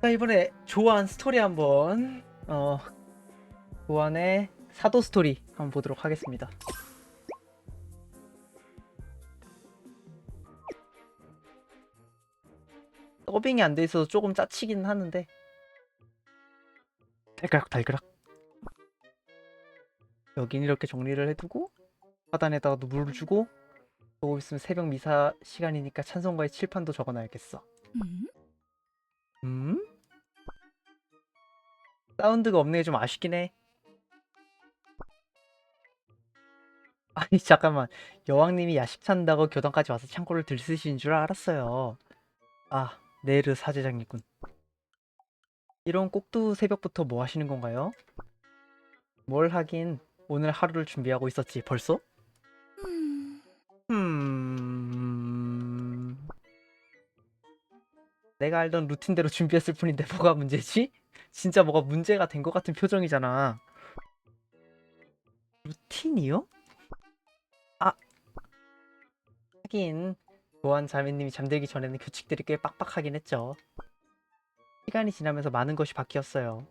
자 이번에 조안 스토리 한번 어 조안의 사도 스토리 한번 보도록 하겠습니다. 더빙이 안 돼 있어서 조금 짜치긴 하는데 달그락 달그락 여긴 이렇게 정리를 해두고 하단에다가도 물을 주고 조금 있으면 새벽 미사 시간이니까 찬송가의 칠판도 적어놔야겠어. 음? 음? 사운드가 없는 게 좀 아쉽긴 해. 아니 잠깐만 여왕님이 야식 찬다고 교당까지 와서 창고를 들쓰신 줄 알았어요. 아 네르 사제장님군. 이런 꼭두 새벽부터 뭐 하시는 건가요? 뭘 하긴 오늘 하루를 준비하고 있었지 벌써? 음. 음... 내가 알던 루틴대로 준비했을 뿐인데 뭐가 문제지? 진짜 뭐가 문제가 된 것 같은 표정이잖아. 루틴이요? 아, 하긴 조한 자매님이 잠들기 전에는 규칙들이 꽤 빡빡하긴 했죠. 시간이 지나면서 많은 것이 바뀌었어요.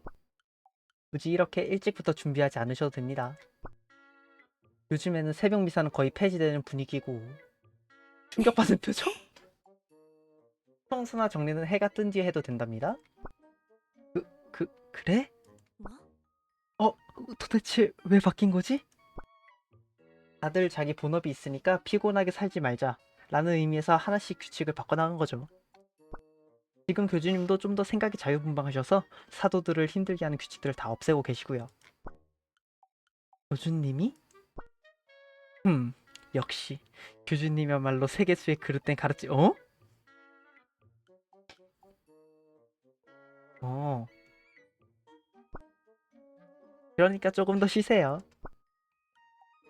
굳이 이렇게 일찍부터 준비하지 않으셔도 됩니다. 요즘에는 새벽 미사는 거의 폐지되는 분위기고 충격받은 표정? 청소나 정리는 해가 뜬 뒤에 해도 된답니다. 그, 그래? 뭐? 어, 도대체 왜 바뀐 거지? 다들 자기 본업이 있으니까 피곤하게 살지 말자 라는 의미에서 하나씩 규칙을 바꿔나간 거죠. 지금 교주님도 좀 더 생각이 자유분방하셔서 사도들을 힘들게 하는 규칙들을 다 없애고 계시고요. 교주님이? 음, 역시 교주님이야말로 세계수의 그릇된 가르치 어? 어. 그러니까 조금 더 쉬세요.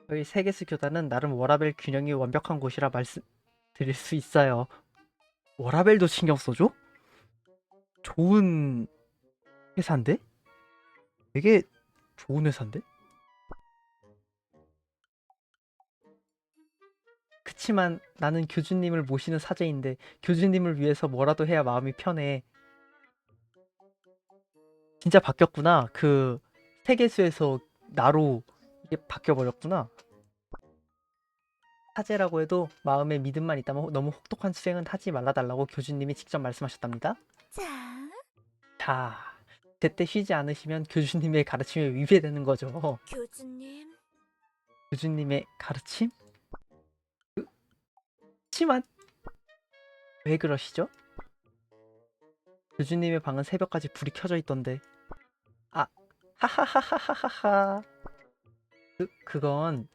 저희 세계수 교단은 나름 워라벨 균형이 완벽한 곳이라 말씀드릴 수 있어요. 워라벨도 신경 써줘? 좋은 회사인데? 되게 좋은 회사인데? 그치만 나는 교주님을 모시는 사제인데 교주님을 위해서 뭐라도 해야 마음이 편해. 진짜 바뀌었구나. 그 세계수에서 나로 이게 바뀌어 버렸구나. 사제라고 해도 마음에 믿음만 있다면 너무 혹독한 수행은 하지 말아달라고 교주님이 직접 말씀하셨답니다. 자. 자, 제때 쉬지 않으시면 교주님의 가르침에 위배되는 거죠. 교주님. 교주님의 가르침? 그, 그치만 왜 그러시죠? 교주님의 방은 새벽까지 불이 켜져 있던데. 아, 하하하하하하. 그 그건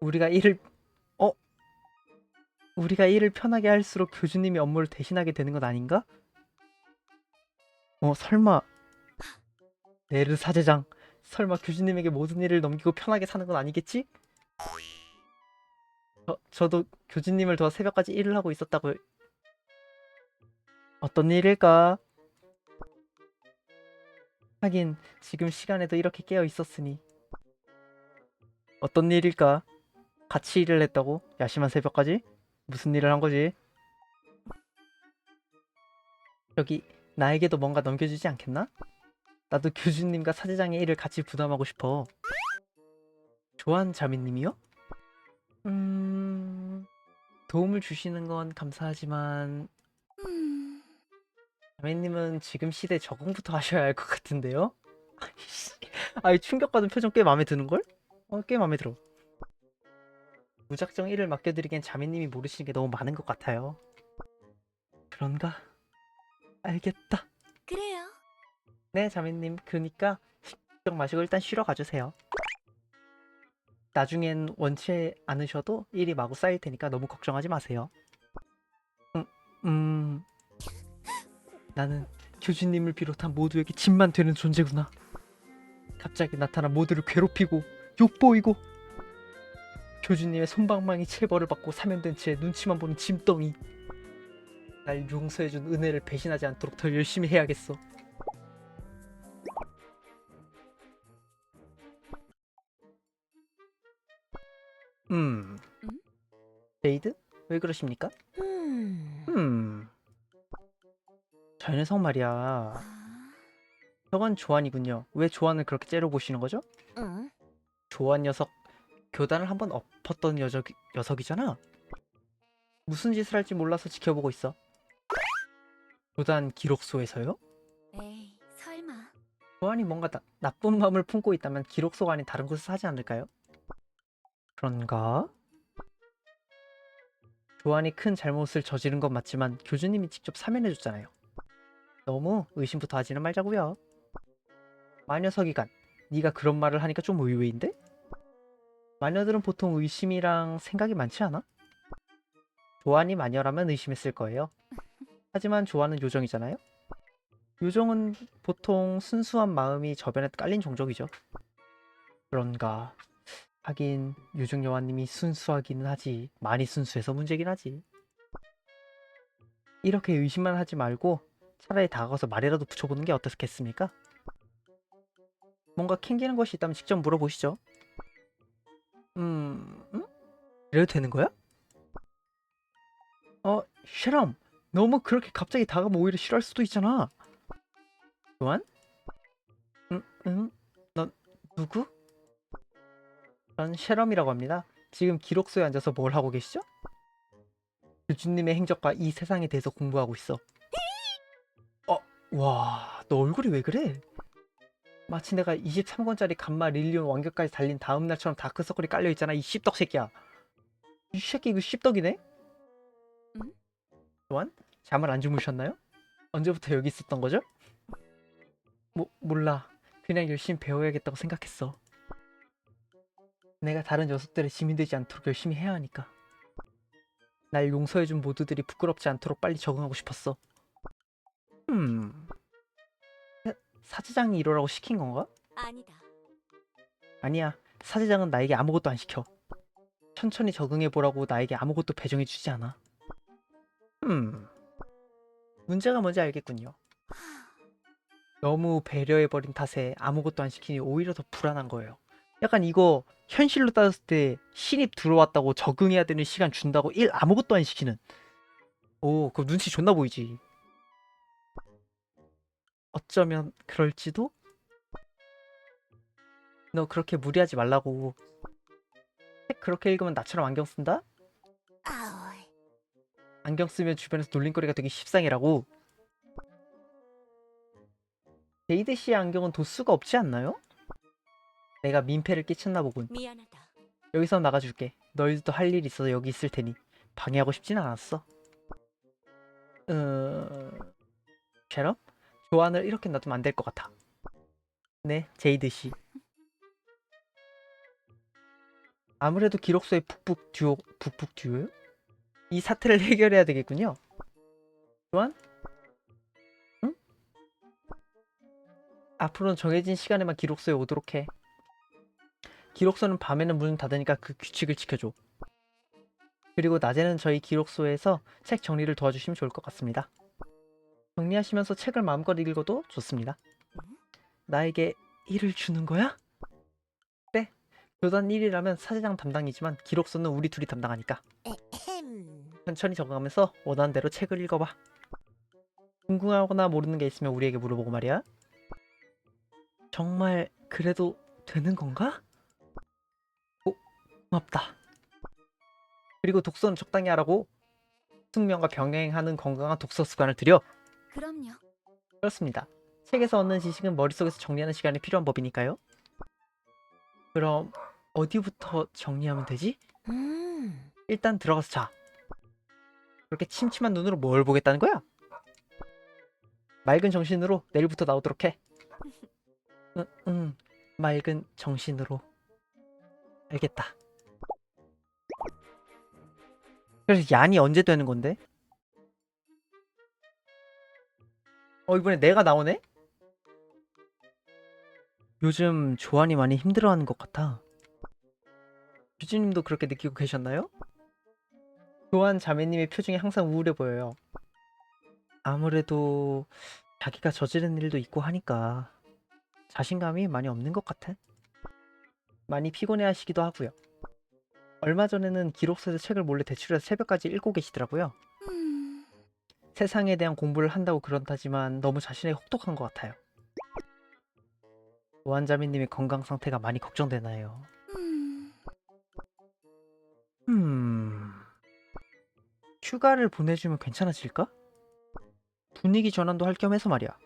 우리가 일을 어 우리가 일을 편하게 할수록 교주님이 업무를 대신하게 되는 건 아닌가? 어 설마 네르 사제장 설마 교주님에게 모든 일을 넘기고 편하게 사는 건 아니겠지? 저, 저도 교주님을 도와 새벽까지 일을 하고 있었다고 어떤 일일까? 하긴 지금 시간에도 이렇게 깨어 있었으니 어떤 일일까? 같이 일을 했다고? 야심한 새벽까지? 무슨 일을 한 거지? 여기 나에게도 뭔가 넘겨주지 않겠나? 나도 교주님과 사제장의 일을 같이 부담하고 싶어. 조한 자매님이요? 음... 도움을 주시는 건 감사하지만 음. 자매님은 지금 시대에 적응부터 하셔야 할 것 같은데요? 아이씨, 아이 충격받은 표정 꽤 마음에 드는걸? 어, 꽤 마음에 들어. 무작정 일을 맡겨드리기엔 자매님이 모르시는 게 너무 많은 것 같아요. 그런가? 알겠다. 그래요. 네, 자매님. 그니까 식적 마시고 일단 쉬러 가주세요. 나중엔 원치 않으셔도 일이 마구 쌓일 테니까 너무 걱정하지 마세요. 음, 음... 나는 교주님을 비롯한 모두에게 짐만 되는 존재구나. 갑자기 나타나 모두를 괴롭히고 욕보이고 교주님의 손방망이 체벌을 받고 사면된 채 눈치만 보는 짐덩이. 날 용서해준 은혜를 배신하지 않도록 더 열심히 해야겠어. 음. 음? 제이드? 왜 그러십니까? 음. 음. 저 녀석 말이야. 아, 저건 조안이군요. 왜 조안을 그렇게 째려보시는 거죠? 응? 조안 녀석 교단을 한번 엎었던 여적, 녀석이잖아. 무슨 짓을 할지 몰라서 지켜보고 있어. 교단 기록소에서요? 에이, 설마. 조안이 뭔가 나, 나쁜 마음을 품고 있다면 기록소가 아닌 다른 곳에서 하지 않을까요? 그런가? 조안이 큰 잘못을 저지른 건 맞지만 교주님이 직접 사면해줬잖아요. 너무 의심부터 하지는 말자고요. 마녀서기관, 네가 그런 말을 하니까 좀 의외인데? 마녀들은 보통 의심이랑 생각이 많지 않아? 조안이 마녀라면 의심했을 거예요. 하지만 조안은 요정이잖아요? 요정은 보통 순수한 마음이 저변에 깔린 종족이죠. 그런가. 하긴 요정 여왕님이 순수하기는 하지. 많이 순수해서 문제긴 하지. 이렇게 의심만 하지 말고 차라리 다가가서 말이라도 붙여보는 게 어떻겠습니까? 뭔가 캥기는 것이 있다면 직접 물어보시죠. 음, 음? 이래도 되는 거야? 어, 쉐럼, 너무 그렇게 갑자기 다가면 오히려 싫어할 수도 있잖아. 교환? 응, 응? 넌 누구? 전 셰럼이라고 합니다. 지금 기록소에 앉아서 뭘 하고 계시죠? 교주님의 행적과 이 세상에 대해서 공부하고 있어. 어, 와, 너 얼굴이 왜 그래? 마치 내가 23권짜리 감마 릴리온 완결까지 달린 다음 날처럼 다크서클이 깔려 있잖아. 이 씹덕 새끼야. 이 새끼 이거 씹덕이네? 응? 교환? 잠을 안 주무셨나요? 언제부터 여기 있었던 거죠? 뭐 몰라. 그냥 열심히 배워야겠다고 생각했어. 내가 다른 녀석들의 짐이 되지 않도록 열심히 해야 하니까. 날 용서해준 모두들이 부끄럽지 않도록 빨리 적응하고 싶었어. 음. 사- 사제장이 이러라고 시킨 건가? 아니다. 아니야. 사제장은 나에게 아무것도 안 시켜. 천천히 적응해 보라고 나에게 아무것도 배정해 주지 않아. 음. 문제가 뭔지 알겠군요. 너무 배려해버린 탓에 아무것도 안 시키니 오히려 더 불안한 거예요. 약간 이거 현실로 따졌을 때 신입 들어왔다고 적응해야 되는 시간 준다고 일 아무것도 안 시키는. 오, 그 눈치 존나 보이지. 어쩌면 그럴지도? 너 그렇게 무리하지 말라고. 책 그렇게 읽으면 나처럼 안경 쓴다? 안경 쓰면 주변에서 놀림거리가 되게 십상이라고. 데이드 씨의 안경은 도수가 없지 않나요? 내가 민폐를 끼쳤나 보군. 미안하다. 여기서 나가줄게. 너희들도 할 일 있어서 여기 있을 테니 방해하고 싶진 않았어. 어... 쉐럼? 조안을 이렇게 놔두면 안 될 것 같아. 네, 제이드 씨. 아무래도 기록소의 북북 듀오, 북북 듀오요? 이 사태를 해결해야 되겠군요. 조안? 응? 앞으로는 정해진 시간에만 기록소에 오도록 해. 기록소는 밤에는 문을 닫으니까 그 규칙을 지켜줘. 그리고 낮에는 저희 기록소에서 책 정리를 도와주시면 좋을 것 같습니다. 정리하시면서 책을 마음껏 읽어도 좋습니다. 나에게 일을 주는 거야? 그래. 교단 1이라면 사제장 담당이지만 기록소는 우리 둘이 담당하니까. 천천히 적응하면서 원하는 대로 책을 읽어봐. 궁금하거나 모르는 게 있으면 우리에게 물어보고 말이야. 정말 그래도 되는 건가? 오, 고맙다. 그리고 독서는 적당히 하라고. 숙명과 병행하는 건강한 독서 습관을 들여. 그럼요. 그렇습니다. 책에서 얻는 지식은 머릿속에서 정리하는 시간이 필요한 법이니까요. 그럼 어디부터 정리하면 되지? 음. 일단 들어가서 자. 그렇게 침침한 눈으로 뭘 보겠다는 거야? 맑은 정신으로 내일부터 나오도록 해. 응, 응, 맑은 정신으로. 알겠다. 그래서 얀이 언제 되는 건데? 어, 이번에 내가 나오네? 요즘 조안이 많이 힘들어하는 것 같아. 유진님도 그렇게 느끼고 계셨나요? 교환 자매님의 표정이 항상 우울해 보여요. 아무래도 자기가 저지른 일도 있고 하니까 자신감이 많이 없는 것 같아. 많이 피곤해 하시기도 하고요. 얼마 전에는 기록소에서 책을 몰래 대출해서 새벽까지 읽고 계시더라고요. 음. 세상에 대한 공부를 한다고 그런다지만 너무 자신에게 혹독한 것 같아요. 오한자매님의 건강 상태가 많이 걱정되나요? 음, 음... 휴가를 보내주면 괜찮아질까? 분위기 전환도 할 겸 해서 말이야.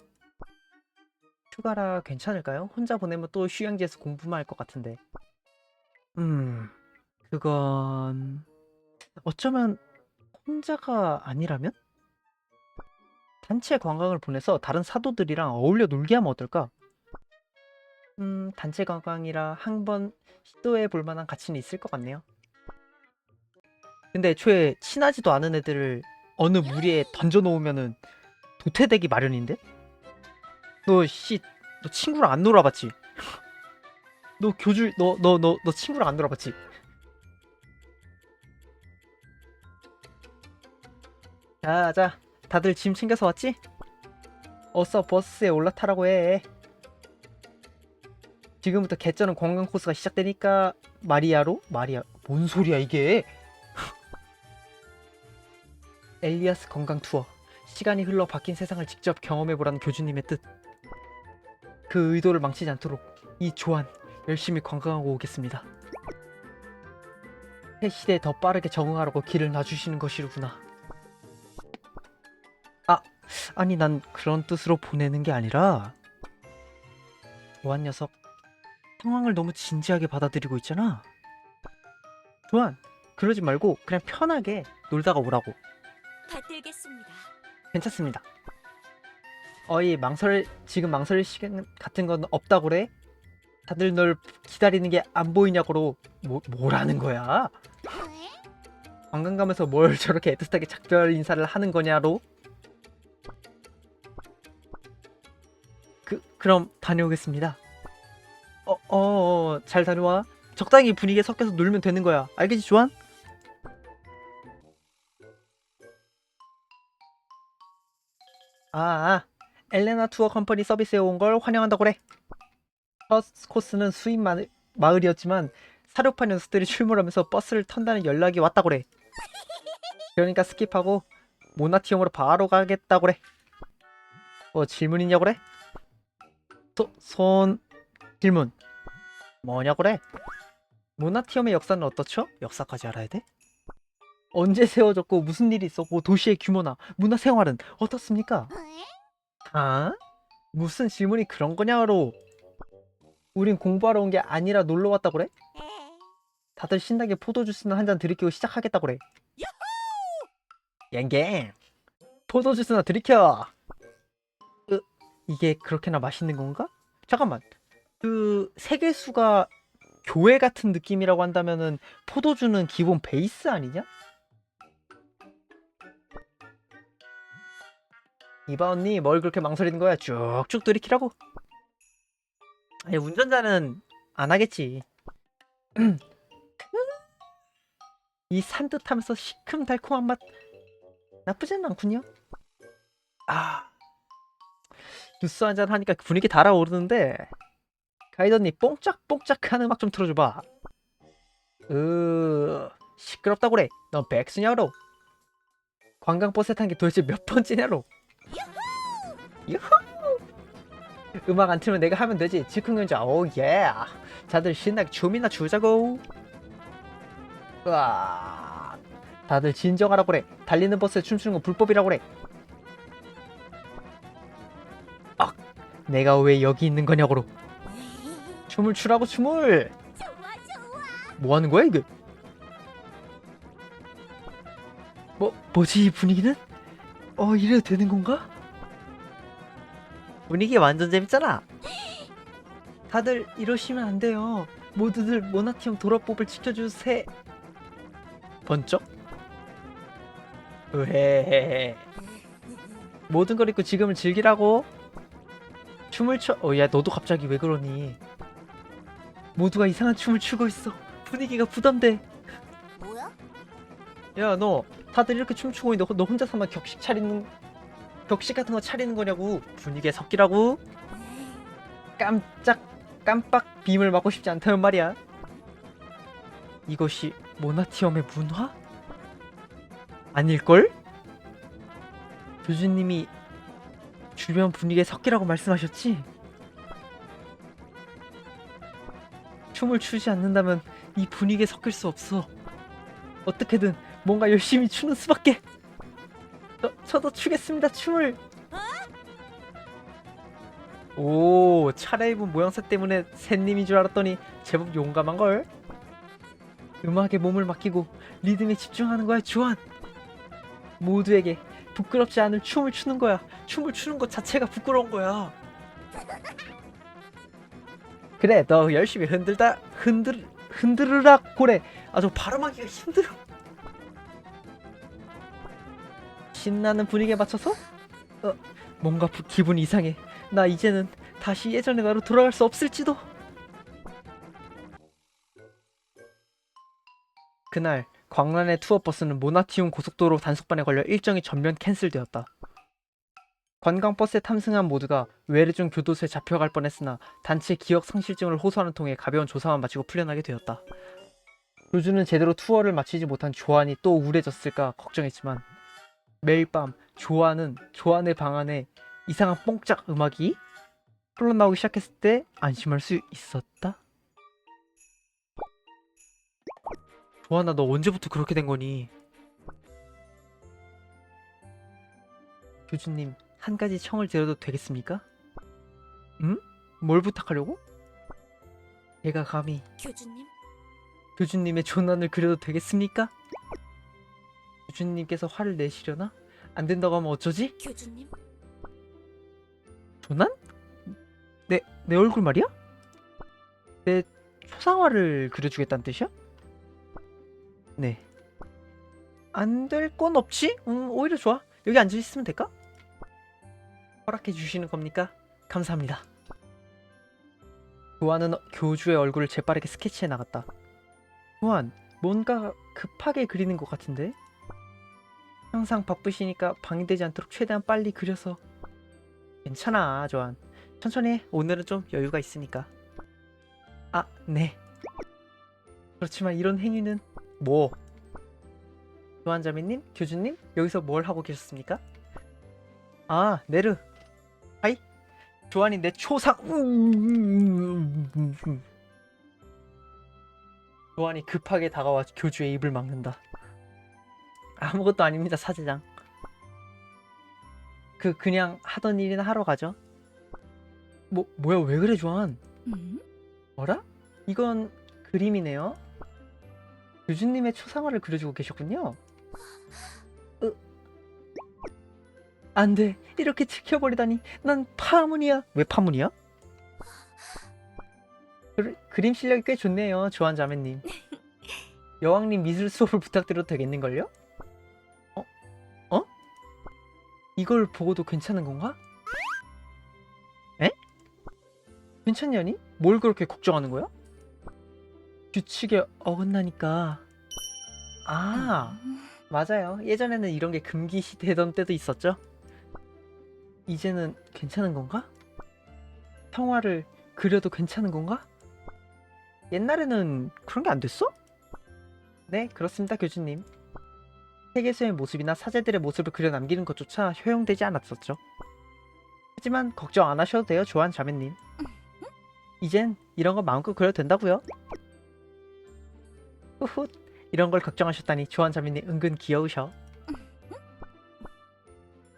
휴가라 괜찮을까요? 혼자 보내면 또 휴양지에서 공부만 할 것 같은데. 음... 그건... 어쩌면 혼자가 아니라면? 단체 관광을 보내서 다른 사도들이랑 어울려 놀게 하면 어떨까? 음, 단체 관광이라 한 번 시도해 볼 만한 가치는 있을 것 같네요. 근데 애초에 친하지도 않은 애들을 어느 무리에 던져놓으면은 도태되기 마련인데? 너 씨, 너 친구랑 안 놀아봤지? 너 교주, 너, 너, 너, 너 친구랑 안 놀아봤지? 자, 자, 다들 짐 챙겨서 왔지? 어서 버스에 올라타라고 해. 지금부터 개쩌는 관광 코스가 시작되니까 마리아로? 마리아, 뭔 소리야 이게? 엘리아스 건강 투어. 시간이 흘러 바뀐 세상을 직접 경험해보라는 교주님의 뜻. 그 의도를 망치지 않도록 이 조안 열심히 관광하고 오겠습니다. 새 시대에 더 빠르게 적응하라고 길을 놔주시는 것이로구나. 아, 아니 난 그런 뜻으로 보내는 게 아니라 조안 녀석 상황을 너무 진지하게 받아들이고 있잖아. 조안, 그러지 말고 그냥 편하게 놀다가 오라고. 받들겠습니다. 괜찮습니다. 어이 망설 지금 망설일 시간 같은 건 없다고 그래? 다들 널 기다리는 게 안 보이냐고로 뭐 뭐라는 거야? 관광 가면서 뭘 저렇게 애틋하게 작별 인사를 하는 거냐로? 그 그럼 다녀오겠습니다. 어, 어, 어, 잘 다녀와. 적당히 분위기에 섞여서 놀면 되는 거야. 알겠지, 조한? 아, 아, 엘레나 투어 컴퍼니 서비스에 온 걸 환영한다고 그래. 첫 코스는 수입 마을, 마을이었지만 사료파 녀석들이 출몰하면서 버스를 턴다는 연락이 왔다고 그래. 그러니까 스킵하고 모나티움으로 바로 가겠다고 그래. 뭐 질문 있냐고 그래? 소, 손 질문 뭐냐고 그래? 모나티움의 역사는 어떻죠? 역사까지 알아야 돼? 언제 세워졌고 무슨 일이 있었고 도시의 규모나 문화 생활은 어떻습니까? 아? 무슨 질문이 그런 거냐로 우린 공부하러 온 게 아니라 놀러 왔다고 그래? 다들 신나게 포도주스나 한 잔 들이키고 시작하겠다고 그래 갱갱 포도주스나 들이켜 으, 이게 그렇게나 맛있는 건가? 잠깐만. 그 세계수가 교회 같은 느낌이라고 한다면은 포도주는 기본 베이스 아니냐? 이봐 언니. 뭘 그렇게 망설이는 거야? 쭉쭉 들이키라고. 아니 운전자는 안 하겠지. 이 산뜻하면서 시큼달콤한 맛 나쁘지는 않군요. 아 주스 한잔 하니까 분위기 달아오르는데 가이드 언니 뽕짝뽕짝한 음악 좀 틀어줘봐. 으 시끄럽다고 그래. 넌 백수냐로. 관광버스에 탄게 도대체 몇 번째냐로. 유후! 음악 안 틀면 내가 하면 되지. 즉흥연주. 오예. 다들 신나게 춤이나 추자고. 으아 다들 진정하라고 그래. 달리는 버스에 춤추는 건 불법이라고 그래 내가 왜 여기 있는 거냐고로. 춤을 추라고 춤을. 뭐 하는 거야 이게? 뭐 뭐지 이 분위기는? 어 이래도 되는 건가? 분위기 완전 재밌잖아. 다들 이러시면 안 돼요. 모두들 모나티움 도로법을 지켜주세. 번쩍? 으헤헤헤. 모든 걸 잊고 지금을 즐기라고 춤을 춰 어 야 너도 갑자기 왜 그러니? 모두가 이상한 춤을 추고 있어. 분위기가 부담돼. 뭐야? 야 너 다들 이렇게 춤추고 있는데 너 혼자서만 격식 차리는 격식 같은 거 차리는 거냐고? 분위기에 섞이라고? 깜짝 깜빡 빔을 맞고 싶지 않다면 말이야. 이것이 모나티엄의 문화? 아닐걸? 교주님이 주변 분위기에 섞이라고 말씀하셨지? 춤을 추지 않는다면 이 분위기에 섞일 수 없어. 어떻게든 뭔가 열심히 추는 수밖에. 저, 저도 추겠습니다. 춤을. 오, 차려입은 모양새 때문에 샌님인 줄 알았더니 제법 용감한 걸. 음악에 몸을 맡기고 리듬에 집중하는 거야, 주한. 모두에게 부끄럽지 않을 춤을 추는 거야. 춤을 추는 것 자체가 부끄러운 거야. 그래, 너 열심히 흔들다 흔들 흔들으라 고래. 아주 발음하기가 힘들어. 신나는 분위기에 맞춰서 어, 뭔가 부- 기분이 이상해. 나 이제는 다시 예전의 나로 돌아갈 수 없을지도. 그날 광란의 투어 버스는 모나티움 고속도로 단속반에 걸려 일정이 전면 캔슬되었다. 관광버스에 탐승한 모두가 외래중 교도소에 잡혀갈 뻔했으나 단체 기억 상실증을 호소하는 통해 가벼운 조사만 마치고 풀려나게 되었다. 교주는 제대로 투어를 마치지 못한 조안이 또 우울해졌을까 걱정했지만 매일 밤 조안은 조안의 방 안에 이상한 뽕짝 음악이 흘러나오기 시작했을 때 안심할 수 있었다. 조안아 너 언제부터 그렇게 된 거니? 교주님 한 가지 청을 드려도 되겠습니까? 응? 뭘 부탁하려고? 제가 감히 교주님, 교주님의 조난을 그려도 되겠습니까? 교주님께서 화를 내시려나? 안 된다고 하면 어쩌지? 교주님, 조난? 내, 내 얼굴 말이야? 내 초상화를 그려주겠다는 뜻이야? 네. 안 될 건 없지? 음, 오히려 좋아. 여기 앉아 있으면 될까? 허락해 주시는 겁니까? 감사합니다. 교환은 교주의 얼굴을 재빠르게 스케치해 나갔다. 교환, 뭔가 급하게 그리는 것 같은데? 항상 바쁘시니까 방해되지 않도록 최대한 빨리 그려서 괜찮아, 조한. 천천히 해. 오늘은 좀 여유가 있으니까. 아, 네. 그렇지만 이런 행위는 뭐? 조한 자매님, 교주님, 여기서 뭘 하고 계셨습니까? 아, 네르. 하이. 조한이 내 초상. 조한이 급하게 다가와 교주의 입을 막는다. 아무것도 아닙니다, 사제장. 그 그냥 하던 일이나 하러 가죠. 뭐 뭐야 왜 그래 조한? 음? 뭐라? 이건 그림이네요. 교주님의 초상화를 그려주고 계셨군요. 으... 안 돼 이렇게 지켜버리다니 난 파문이야. 왜 파문이야? 그, 그림 실력이 꽤 좋네요 조한 자매님. 여왕님 미술 수업을 부탁드려도 되겠는걸요? 어? 어? 이걸 보고도 괜찮은 건가? 에? 괜찮냐니? 뭘 그렇게 걱정하는 거야? 규칙에 어긋나니까. 아, 음, 맞아요. 예전에는 이런 게 금기시되던 때도 있었죠. 이제는 괜찮은 건가? 평화를 그려도 괜찮은 건가? 옛날에는 그런 게 안 됐어? 네, 그렇습니다, 교주님. 세계수의 모습이나 사제들의 모습을 그려 남기는 것조차 허용되지 않았었죠. 하지만 걱정 안 하셔도 돼요, 조한 자매님. 이젠 이런 거 마음껏 그려도 된다고요. 후훗, 이런 걸 걱정하셨다니 조한 자매님 은근 귀여우셔.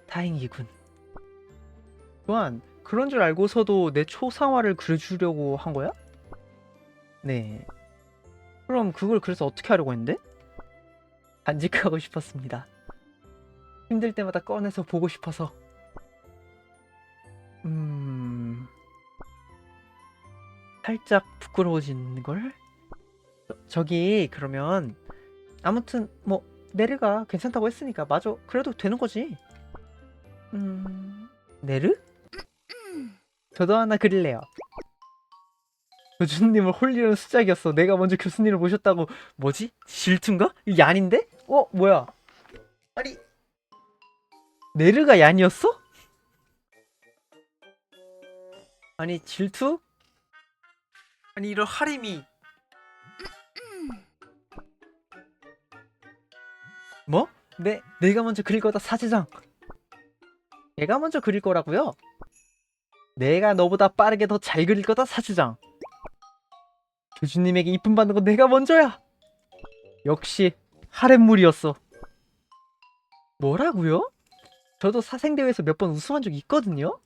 다행이군. 조한, 그런 줄 알고서도 내 초상화를 그려주려고 한 거야? 네. 그럼 그걸 그래서 어떻게 하려고 했는데? 간직하고 싶었습니다. 힘들 때마다 꺼내서 보고 싶어서. 음. 살짝 부끄러워지는 걸? 저, 저기 그러면 아무튼 뭐 네르가 괜찮다고 했으니까 맞아. 그래도 되는 거지. 음. 네르? 저도 하나 그릴래요. 교수님을 홀리는 수작이었어. 내가 먼저 교수님을 모셨다고 뭐지? 질투인가? 이게 얀인데? 어 뭐야? 아니 네르가 얀이었어? 아니 질투? 아니 이런 하림이 뭐? 내 내가 먼저 그릴 거다 사제장. 내가 먼저 그릴 거라고요? 내가 너보다 빠르게 더 잘 그릴 거다 사주장. 교주님에게 이쁨 받는 건 내가 먼저야. 역시 하렘물이었어. 뭐라고요? 저도 사생대회에서 몇 번 우승한 적 있거든요.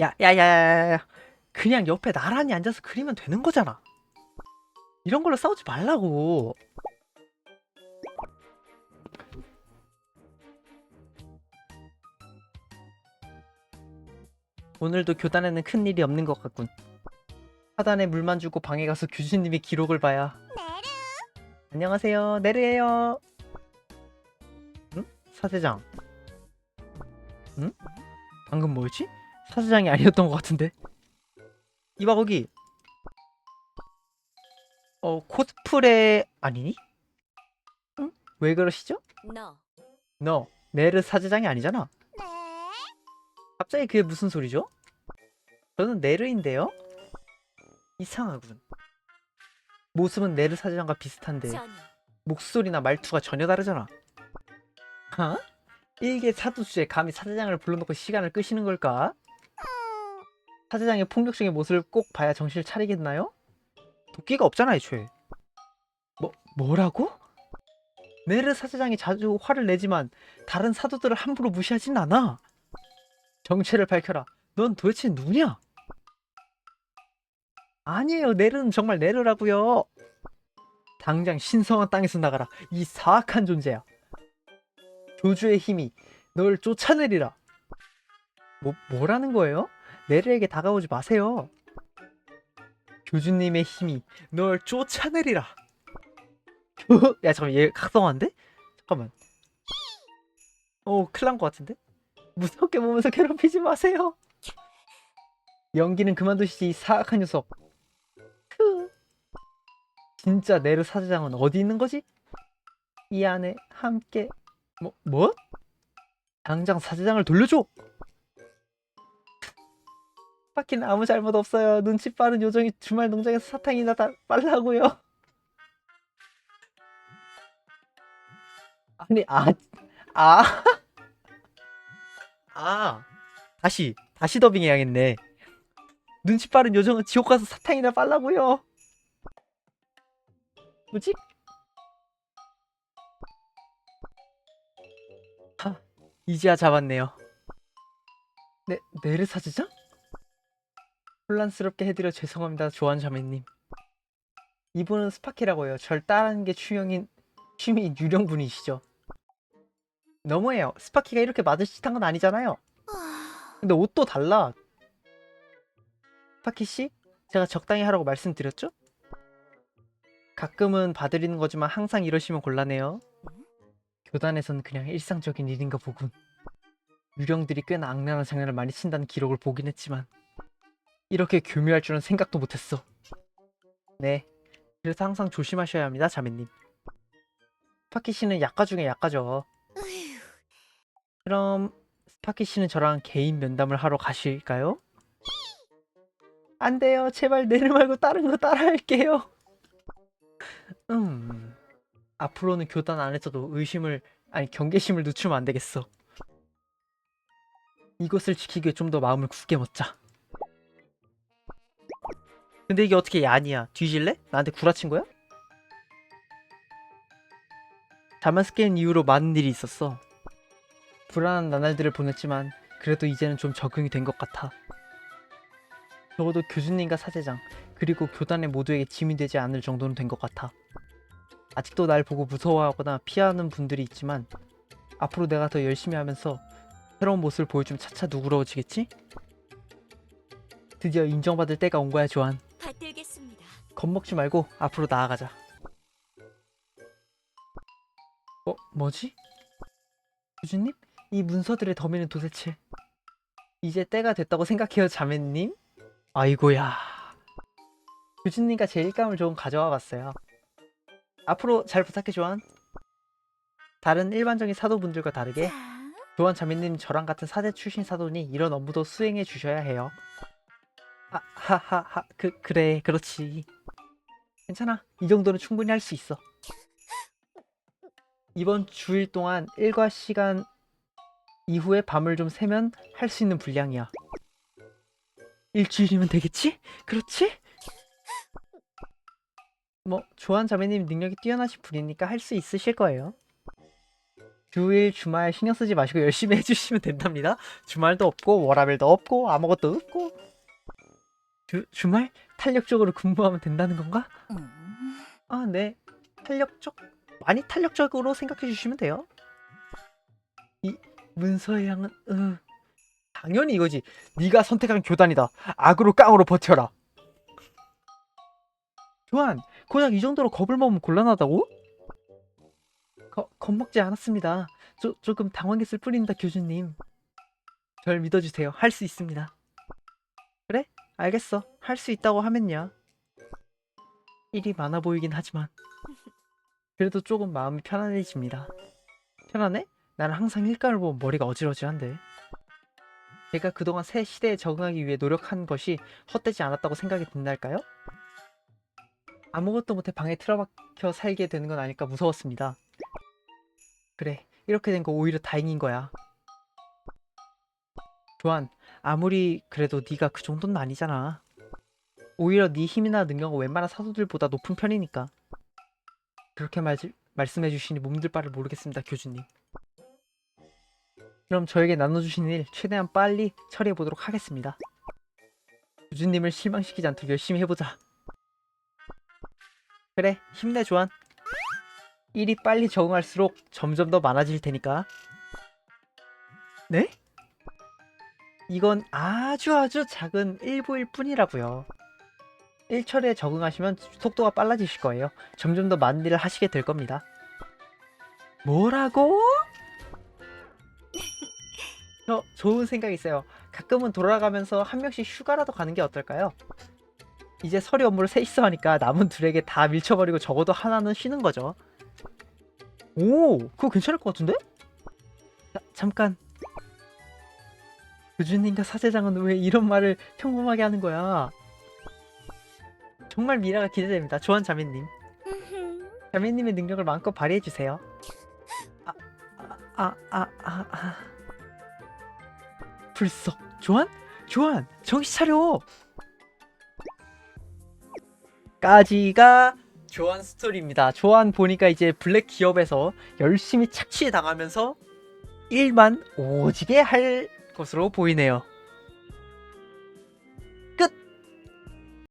야야야야야. 그냥 옆에 나란히 앉아서 그리면 되는 거잖아. 이런 걸로 싸우지 말라고. 오늘도 교단에는 큰 일이 없는 것 같군. 하단에 물만 주고 방에 가서 교수님의 기록을 봐야. 네르. 안녕하세요, 네르예요. 응? 사제장. 응? 방금 뭐였지? 사제장이 아니었던 것 같은데. 이봐 거기. 어 코스프레 아니니? 응? 왜 그러시죠? 너. 너 네르 사제장이 아니잖아. 네. 갑자기 그게 무슨 소리죠? 저는 네르인데요. 이상하군. 모습은 네르 사제장과 비슷한데. 목소리나 말투가 전혀 다르잖아. 하? 일개 사두 주에 감히 사제장을 불러놓고 시간을 끄시는 걸까? 사제장의 폭력적인 모습을 꼭 봐야 정신을 차리겠나요? 도끼가 없잖아 애초에. 뭐 뭐라고? 네르 사제장이 자주 화를 내지만 다른 사도들을 함부로 무시하진 않아. 정체를 밝혀라. 넌 도대체 누구냐? 아니에요. 네르는 정말 네르라고요. 당장 신성한 땅에서 나가라. 이 사악한 존재야. 교주의 힘이 널 쫓아내리라. 뭐 뭐라는 거예요? 네르에게 다가오지 마세요. 교주님의 힘이 널 쫓아내리라. 야 잠깐 얘 각성한데? 잠깐만. 오 큰일 난 것 같은데? 무섭게 보면서 괴롭히지 마세요. 연기는 그만두시지 이 사악한 녀석. 크. 진짜 네르 사제장은 어디 있는 거지? 이 안에 함께 뭐 뭐? 당장 사제장을 돌려줘. 파키는 아무 잘못 없어요. 눈치 빠른 요정이 주말 농장에서 사탕이나 다 빨라고요. 아니 아 아. 아. 다시 다시 더빙해야겠네. 눈치 빠른 요정은 지옥 가서 사탕이나 빨라고요. 뭐지? 하, 이제야 잡았네요. 네, 네르 사제장? 혼란스럽게 해드려 죄송합니다, 조한 자매님. 이분은 스파키라고 해요. 절 따르는 게 취향인 취미인 유령분이시죠. 너무해요. 스파키가 이렇게 맞을 짓한 건 아니잖아요. 근데 옷도 달라. 스파키 씨, 제가 적당히 하라고 말씀드렸죠? 가끔은 봐드리는 거지만 항상 이러시면 곤란해요. 교단에서는 그냥 일상적인 일인가 보군. 유령들이 꽤나 악랄한 장난을 많이 친다는 기록을 보긴 했지만 이렇게 교묘할 줄은 생각도 못했어. 네, 그래서 항상 조심하셔야 합니다, 자매님. 스파키 씨는 약가 중에 약가죠. 그럼 스파키 씨는 저랑 개인 면담을 하러 가실까요? 안 돼요. 제발 내를 말고 다른 거 따라할게요. 음. 앞으로는 교단 안에서도 의심을 아니 경계심을 늦추면 안 되겠어. 이것을 지키기 위해 좀 더 마음을 굳게 먹자. 근데 이게 어떻게 야니야? 뒤질래? 나한테 구라친 거야? 자만스 게임 이후로 많은 일이 있었어. 불안한 나날들을 보냈지만 그래도 이제는 좀 적응이 된 것 같아. 적어도 교수님과 사제장 그리고 교단의 모두에게 짐이 되지 않을 정도는 된 것 같아. 아직도 날 보고 무서워하거나 피하는 분들이 있지만 앞으로 내가 더 열심히 하면서 새로운 모습을 보여주면 차차 누그러워지겠지? 드디어 인정받을 때가 온 거야, 조한. 받들겠습니다. 겁먹지 말고 앞으로 나아가자. 어, 뭐지? 교주님? 이 문서들의 더미는 도대체 이제 때가 됐다고 생각해요, 자매님? 아이고야. 교주님과 제 일감을 좀 가져와 봤어요. 앞으로 잘 부탁해, 조한. 다른 일반적인 사도분들과 다르게 자, 조한 자매님 저랑 같은 사제 출신 사도니 이런 업무도 수행해 주셔야 해요. 아, 하하하, 그 그래, 그렇지. 괜찮아. 이 정도는 충분히 할 수 있어. 이번 주일 동안 일과 시간 이후에 밤을 좀 새면 할 수 있는 분량이야. 일주일이면 되겠지? 그렇지? 뭐 조한 자매님 능력이 뛰어나신 분이니까 할 수 있으실 거예요. 주일 주말 신경 쓰지 마시고 열심히 해주시면 된답니다. 주말도 없고 워라벨도 없고 아무것도 없고 주 주말 탄력적으로 근무하면 된다는 건가? 음. 아, 네. 탄력적 많이 탄력적으로 생각해 주시면 돼요. 이 문서의 양은 으 당연히 이거지. 네가 선택한 교단이다. 악으로 깡으로 버텨라. 교환, 고작 이 정도로 겁을 먹으면 곤란하다고? 거, 겁먹지 않았습니다. 조, 조금 당황했을 뿐입니다, 교주님. 절 믿어주세요. 할 수 있습니다. 그래? 알겠어. 할 수 있다고 하면요. 일이 많아 보이긴 하지만 그래도 조금 마음이 편안해집니다. 편안해? 나는 항상 일감을 보면 머리가 어지러지한데. 제가 그동안 새 시대에 적응하기 위해 노력한 것이 헛되지 않았다고 생각이 든달까요? 아무것도 못해 방에 틀어박혀 살게 되는 건 아닐까 무서웠습니다. 그래, 이렇게 된 거 오히려 다행인 거야. 조한, 아무리 그래도 네가 그 정도는 아니잖아. 오히려 네 힘이나 능력은 웬만한 사도들보다 높은 편이니까. 그렇게 말, 말씀해 주시니 몸둘 바를 모르겠습니다, 교주님. 그럼 저에게 나눠주신 일 최대한 빨리 처리해 보도록 하겠습니다. 교주님을 실망시키지 않도록 열심히 해보자. 그래, 힘내, 조한. 일이 빨리 적응할수록 점점 더 많아질 테니까. 네? 이건 아주 아주 작은 일부일 뿐이라고요. 일철에 적응하시면 속도가 빨라지실 거예요. 점점 더 많은 일을 하시게 될 겁니다. 뭐라고? 저 좋은 생각 있어요. 가끔은 돌아가면서 한 명씩 휴가라도 가는 게 어떨까요? 이제 서류 업무를 셋이서 하니까 남은 둘에게 다 밀쳐버리고 적어도 하나는 쉬는 거죠. 오, 그거 괜찮을 것 같은데? 자, 잠깐. 교주님과 사제장은 왜 이런 말을 평범하게 하는 거야? 정말 미라가 기대됩니다. 조한 자매님. 자매님의 능력을 마음껏 발휘해 주세요. 아, 아, 아, 아, 아. 불석. 조한? 조한, 정신 차려. 까지가 조한 스토리입니다. 조한 보니까 이제 블랙 기업에서 열심히 착취 당하면서 일만 오지게 할 것으로 보이네요.